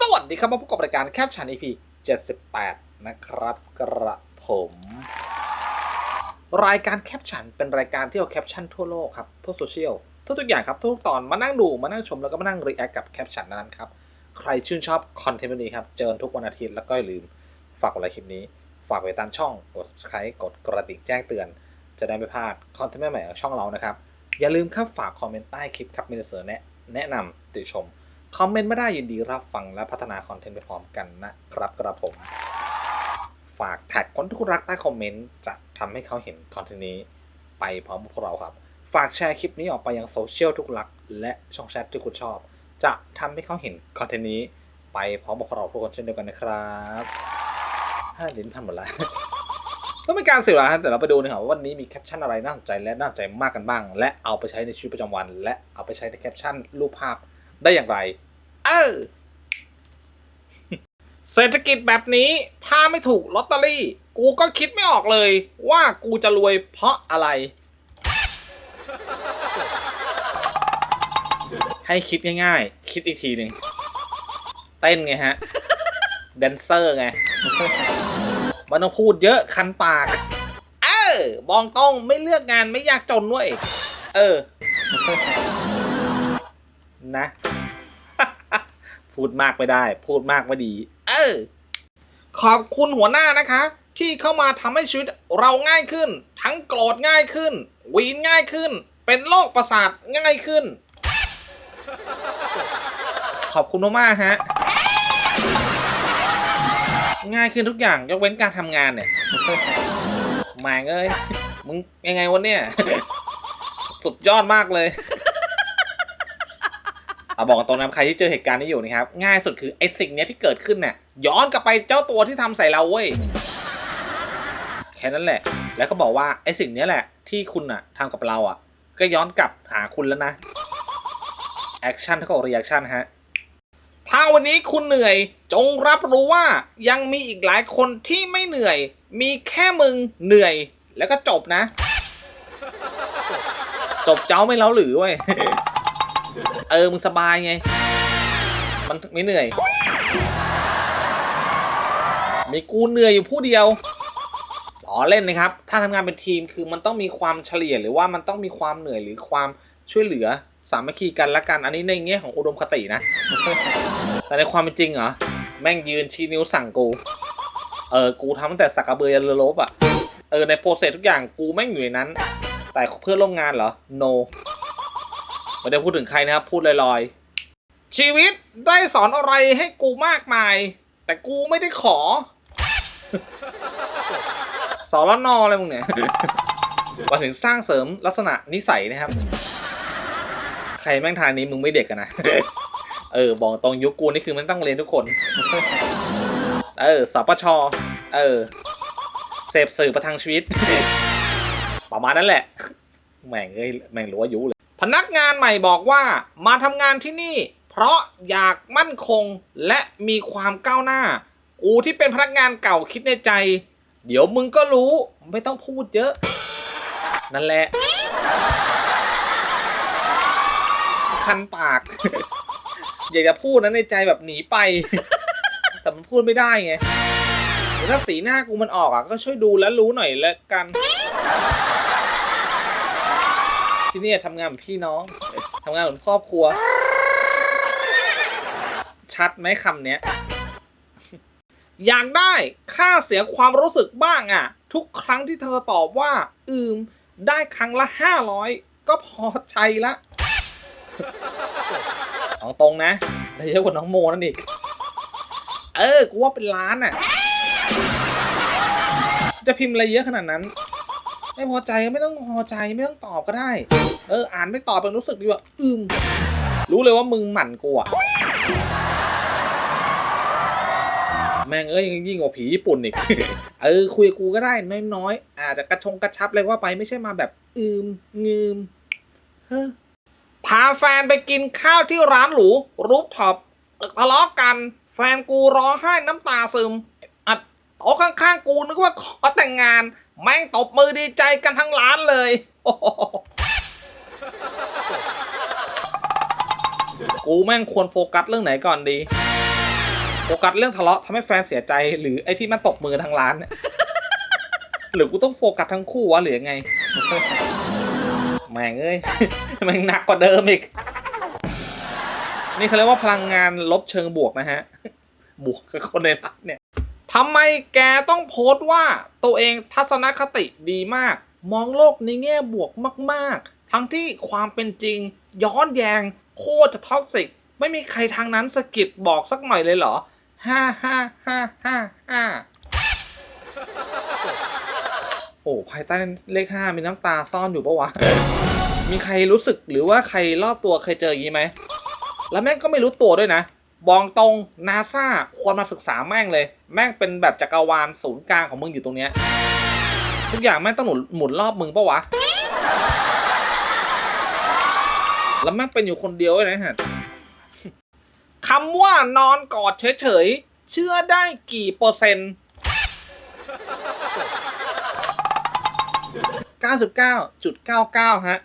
สวัสดีครับมาพบกับรายการแคปชั่น EP 78 นะครับ กระผม รายการแคปชั่นเป็นรายการที่เอาแคปชั่นทั่วโลกครับ ทั่วโซเชียลทั่วทุกอย่างครับ ทุกตอนมานั่งดูมานั่งชมแล้วก็มานั่งรีแอคกับแคปชั่นนั้นครับ ใครชื่นชอบคอนเทนต์แบบนี้ครับ เจอทุกวันอาทิตย์แล้วก็อย่าลืม ฝากกดไลค์คลิปนี้ ฝากไว้ตามช่องกด subscribe กดกระดิ่งแจ้งเตือน จะได้ไม่พลาดคอนเทนต์ใหม่ๆของช่องเรานะครับอย่าลืมครับฝากคอมเมนต์ใต้คลิปครับมีเสนอแนะแนะนำติชม คอมเมนต์ไม่ได้ยินดีรับฟังและพัฒนาคอนเทนต์ไปพร้อมกันนะครับกระผม ฝากแท็กคนที่คุณรักใต้คอมเมนต์จะทำให้เขาเห็นคอนเทนต์นี้ไปพร้อมกับพวกเราครับ ฝากแชร์คลิปนี้ออกไปยังโซเชียลทุกหลัก และช่องแชทที่คุณชอบ จะทำให้เขาเห็นคอนเทนต์นี้ไปพร้อมกับพวกเราทุกคนเช่นเดียวกันนะครับห้าลิ้นพันหมดแล้วก็เป็นการสียเวลารแต่เราไปดูนะครับว่าวันนี้มีแคปชั่นอะไรน่าสนใจและน่าสนใจมากกันบ้าง และเอาไปใช้ในชีวิตประจำวัน และเอาไปใช้ในแคปชั่นรูปภาพได้อย่างไร เออ เศรษฐกิจแบบนี้ ถ้าไม่ถูกลอตเตอรี่ กูก็คิดไม่ออกเลย ว่ากูจะรวยเพราะอะไร ให้คิดง่ายๆ คิดอีกทีหนึ่ง เต้นไงฮะ แดนเซอร์ไง มันต้องพูดเยอะคันปาก เออ บองต้องไม่เลือกงานไม่ยากจนด้วย เออ นะ พูดมากไม่ได้ พูดมากไม่ดี เออ ขอบคุณหัวหน้านะคะ ที่เข้ามาทำให้ชีวิตเราง่ายขึ้น ทั้งโกรธง่ายขึ้น วีนง่ายขึ้น เป็นโรคประสาทง่ายขึ้น ขอบคุณมากฮะ ง่ายขึ้นทุกอย่างยกเว้นการทำงานเนี่ยแมาเอ้ยมึงยังไงวะเนี่ย สุดยอดมากเลย เอาบอกตรงนะใครที่เจอเหตุการณ์นี้อยู่นะครับ ง่ายสุดคือไอ้สิ่งเนี้ยที่เกิดขึ้นเนี่ยย้อนกลับไปเจ้าตัวที่ทำใส่เราเว้ยแค่นั้นแหละ แล้วก็บอกว่าไอ้สิ่งเนี้ยแหละที่คุณอะทำกับเราอะก็ย้อนกลับหาคุณแล้วนะแอคชั่นเท่ากับรีแอคชั่นฮะถ้าวันนี้คุณเหนื่อย จงรับรู้ว่ายังมีอีกหลายคนที่ไม่เหนื่อย มีแค่มึงเหนื่อย แล้วก็จบนะ จบเจ้าไม่เล้าหรือเว้ย เออ มึงสบายไง มันไม่เหนื่อย มีกูเหนื่อยอยู่ผู้เดียวล้อเล่นนะครับ ถ้าทำงานเป็นทีมคือมันต้องมีความเฉลี่ยหรือว่ามันต้องมีความเหนื่อยหรือความช่วยเหลือสามัคคีกันละกัน อันนี้ในแง่ของอุดมคตินะ แต่ในความเป็นจริงเหรอ แม่งยืนชี้นิ้วสั่งกู เออ กูทำตั้งแต่สักกระเบือยันเรือลบอะ เออ ในโปรเซสทุกอย่างกูแม่งอยู่ในนั้น แต่เพื่อนร่วมงานเหรอ no ไม่ได้พูดถึงใครนะครับ พูดลอยๆ ชีวิตได้สอนอะไรให้กูมากมาย แต่กูไม่ได้ขอ สอนละนออะไรมึงเนี่ยมาถึงสร้างเสริมลักษณะนิสัยนะครับ ใครแม่งทางนี้มึงไม่เด็กกันนะ เออ บอกตรงยุคกูนี่คือมันต้องเรียนทุกคน เออสปช เออ เสพสื่อประทังชีวิต ประมาณนั้นแหละ แม่งเอ้ยแม่งรู้ว่ายุเลย พนักงานใหม่บอกว่ามาทำงานที่นี่ เพราะอยากมั่นคงและมีความก้าวหน้า กูที่เป็นพนักงานเก่าคิดในใจ เดี๋ยวมึงก็รู้ไม่ต้องพูดเยอะ นั่นแหละคันปาก อยากจะพูดนะในใจแบบหนีไป แต่มันพูดไม่ได้ไงถ้าสีหน้ากูมันออกอะก็ช่วยดูและรู้หน่อยแล้วกัน ที่นี่ทำงานเหมือนพี่น้องทำงานเหมือนครอบครัว ชัดไหมคำเนี้ย อยากได้ค่าเสียความรู้สึกบ้างอะ ทุกครั้งที่เธอตอบว่า อืม ได้ครั้งละห้าร้อยก็พอใจละเอาตรงนะได้เยอะกว่าน้องโมนั่นอีก เออ กูว่าเป็นล้านอะ จะพิมพ์อะไรเยอะขนาดนั้น ไม่พอใจก็ไม่ต้องพอใจไม่ต้องตอบก็ได้ เอออ่านไม่ตอบเป็นรู้สึกดีว่าอืมรู้เลยว่ามึงหมั่นกูอะแม่งเอ้ยยิ่งกว่าผีญี่ปุ่นอีก เออคุยกูก็ได้น้อยๆอาจจะกระชงกระชับเลยว่าไปไม่ใช่มาแบบอืมงืมเฮ้อพาแฟนไปกินข้าวที่ร้านหรูรูปท็อปทะเลาะกัน แฟนกูร้องไห้น้ำตาซึม โต๊ะข้างๆกูนึกว่าขอแต่งงาน แม่งตบมือดีใจกันทั้งร้านเลยกูแม่งควรโฟกัสเรื่องไหนก่อนดี โฟกัสเรื่องทะเลาะทำให้แฟนเสียใจ หรือไอ้ที่มันตบมือทางร้านเนี่ยหรือกูต้องโฟกัสทั้งคู่วะหรือยังไงแม่งเอ้ยแม่งหนักกว่าเดิมอีก นี่เขาเรียกว่าพลังงานลบเชิงบวกนะฮะ บวกกับคนในร้านเนี่ย ทำไมแกต้องโพสต์ว่าตัวเองทัศนคติดีมาก มองโลกในแง่บวกมาก ๆ ทั้งที่ความเป็นจริง ย้อนแยง โคตรจะท็อกซิก ไม่มีใครทางนั้นสะกิดบอกสักหน่อยเลยเหรอฮ่าฮ่าฮ่าฮ่าฮ่าโอ้ภายใต้เลขห้ามีน้ำตาซ่อนอยู่ปะวะ มีใครรู้สึกหรือว่าใครรอบตัวเคยเจออย่างนี้ไหม แล้วแม่งก็ไม่รู้ตัวด้วยนะ บองตรงนาซาควรมาศึกษาแม่งเลย แม่งเป็นแบบจักรวาลศูนย์กลางของมึงอยู่ตรงเนี้ยทุกอย่างแม่งต้องหมุนหมุนรอบมึงปะวะ แล้วแม่งเป็นอยู่คนเดียวเลยนะฮะคำว่านอนกอดเฉยๆ เชื่อได้กี่เปอร์เซ็นต์99.99 ฮะ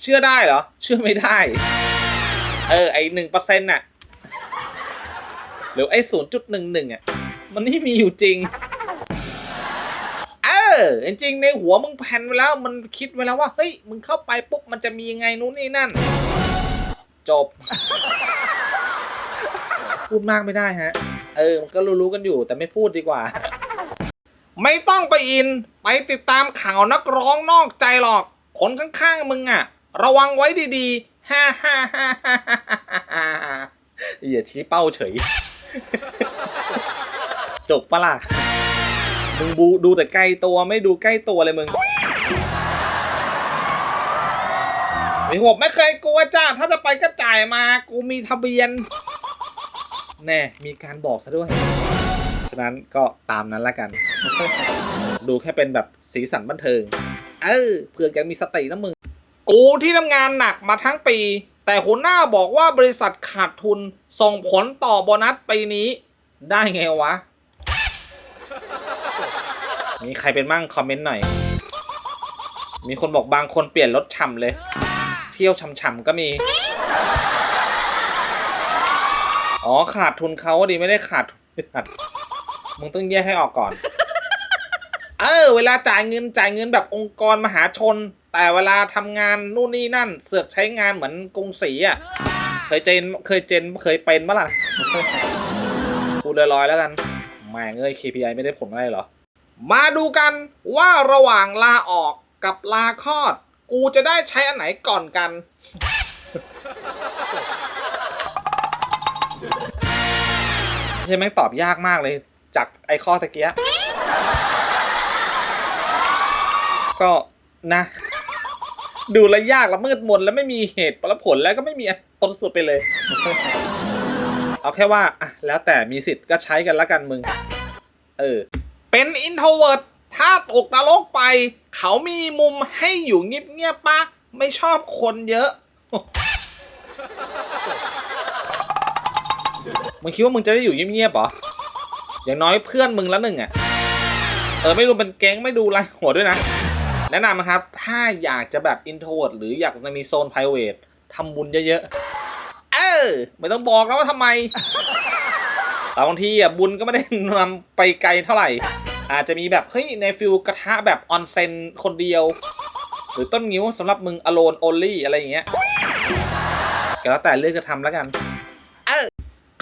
เชื่อได้เหรอ เชื่อไม่ได้ เออ ไอหนึ่งเปอร์เซ็นต์น่ะ หรือไอ้ศูนย์จุดหนึ่งหนึ่งอะมันไม่มีอยู่จริง เออจริงในหัวมึงแผนไว้แล้ว มันคิดไว้แล้วว่า เฮ้ย มึงเข้าไปปุ๊บมันจะมียังไงนู้นนี่นั่น จบ พูดมากไม่ได้ฮะ เออ มันก็รู้ๆกันอยู่แต่ไม่พูดดีกว่า ไม่ต้องไปอิน ไปติดตามข่าวนักร้องนอกใจหรอก คนข้างๆมึงอะระวังไว้ดีๆฮ่าฮ่าฮ่าฮ่าฮ่าอย่าชี้เป้าเฉย จบปะล่ะ มึงบูดูแต่ใกล้ตัวไม่ดูใกล้ตัวเลยมึงมีผมไม่เคยกลัวจ้า ถ้าจะไปก็จ่ายมา กูมีทะเบียน แน่ มีการบอกซะด้วย ฉะนั้นก็ตามนั้นละกัน ดูแค่เป็นแบบสีสันบันเทิง เออเพื่อแกมีสตินะมึง กูที่ทำงานหนักมาทั้งปี แต่หัวหน้าบอกว่าบริษัทขาดทุนส่งผลต่อโบนัสปีนี้ได้ไงวะ มีใครเป็นมั่งคอมเมนต์หน่อย มีคนบอกบางคนเปลี่ยนรถช่ำเลย เที่ยวช่ำๆก็มี อ๋อขาดทุนเขาดีไม่ได้ขาดทุนบริษัทมึงต้องแยกให้ออกก่อน เออ เวลาจ่ายเงินจ่ายเงินแบบองค์กรมหาชน แต่เวลาทำงานนู่นนี่นั่น เสือกใช้งานเหมือนกรุงศรีอะ เคยเจนเคยเจนเคยเป็นมะล่ะพูดลอยๆแล้วกันแม่งเอ้ย KPI ไม่ได้ผลอะไรหรอ มาดูกันว่าระหว่างลาออกกับลาคลอด กูจะได้ใช้อันไหนก่อนกัน ใช่ไหมตอบยากมากเลย จากไอ้ข้อตะเกียก็นะ ดูแลวยากและมืดมนแล้วไม่มีเหตุและผลแล้วก็ไม่มีผลสุดไปเลย เอาแค่ว่าอะแล้วแต่มีสิทธิ์ก็ใช้กันละกันมึง เออ เป็นอินโทรเวิร์ดถ้าตกนรกไป เขามีมุมให้อยู่เงียบๆปะไม่ชอบคนเยอะ มึงคิดว่ามึงจะได้อยู่เงียบๆเหรอ อย่างน้อยเพื่อนมึงละหนึ่งอะ เออไม่รู้เป็นแก๊งไม่ดูไรหัวด้วยนะ แนะนำนะครับ ถ้าอยากจะแบบ introvert หรืออยากจะมีโซน private ทำบุญเยอะๆ เออ ไม่ต้องบอกแล้วว่าทำไม แต่บางทีอะบุญก็ไม่ได้นำไปไกลเท่าไหร่ อาจจะมีแบบ เฮ้ย ในฟิลกระทะแบบออนเซนคนเดียว หรือต้นงิ้วสำหรับมึง alone only อะไรอย่างเงี้ยก็แล้วแต่เลือกจะทำแล้วกัน เออ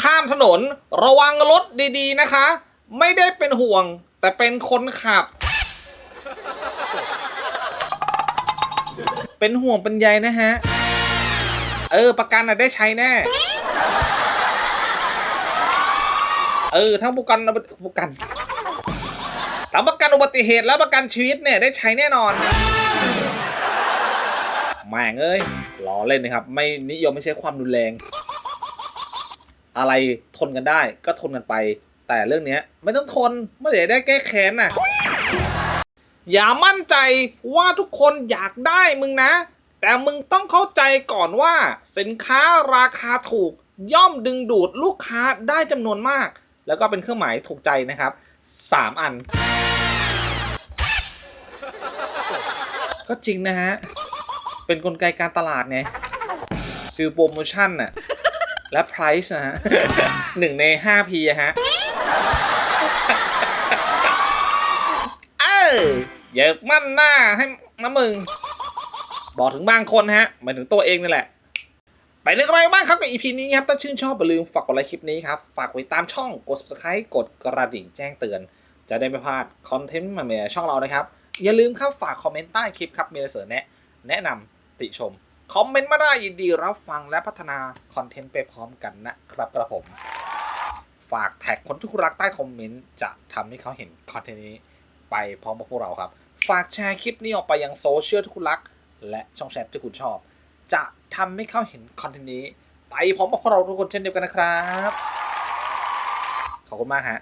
ข้ามถนนระวังรถดีๆนะคะ ไม่ได้เป็นห่วง แต่เป็นคนขับ เป็นห่วงเป็นใยนะฮะ เออ ประกันอะได้ใช้แน่ เออ ทั้งประกันประกันทั้งประกันอุบัติเหตุและประกันชีวิตเนี่ยได้ใช้แน่นอนแม่งเอ้ยล้อเล่นนะครับ ไม่นิยมไม่ใช้ความรุนแรง อะไรทนกันได้ก็ทนกันไป แต่เรื่องเนี้ยไม่ต้องทนเมื่อไหร่ได้แก้แค้นน่ะ อย่ามั่นใจว่าทุกคนอยากได้มึงนะ แต่มึงต้องเข้าใจก่อนว่า สินค้าราคาถูกย่อมดึงดูดลูกค้าได้จำนวนมาก แล้วก็เป็นเครื่องหมายถูกใจนะครับ 3 อัน ก็จริงนะฮะ เป็นนกลไกการตลาดไงฟิลโปรโมชั่นน่ะ และ price นะฮะหนึ่งในห้า P อะฮะ เออ อย่ามั่นหน้าให้นะมึง บอกถึงบางคนฮะหมายถึงตัวเองนี่แหละ ไปเรื่องอะไรบ้างครับกับ EP นี้ครับ ถ้าชื่นชอบอย่าลืมฝากกดไลค์คลิปนี้ครับ ฝากไว้ตามช่องกด subscribe กดกระดิ่งแจ้งเตือน จะได้ไม่พลาดคอนเทนต์ใหม่ๆช่องเรานะครับ อย่าลืมครับฝากคอมเมนต์ใต้คลิปครับมีอะไรเสนอแนะแนะนำติชมคอมเมนต์มาได้ยินดีรับฟังและพัฒนาคอนเทนต์ไปพร้อมกันนะครับกระผม ฝากแท็กคนที่คุณรักใต้คอมเมนต์จะทำให้เขาเห็นคอนเทนต์นี้ ไปพร้อมกับพวกเราครับ ฝากแชร์คลิปนี้ออกไปยังโซเชียลที่คุณรัก และช่องแชทที่คุณชอบ จะทำให้เข้าเห็นคอนเทนต์นี้ ไปพร้อมกับพวกเราทุกคนเช่นเดียวกันนะครับ ขอบคุณมากฮะ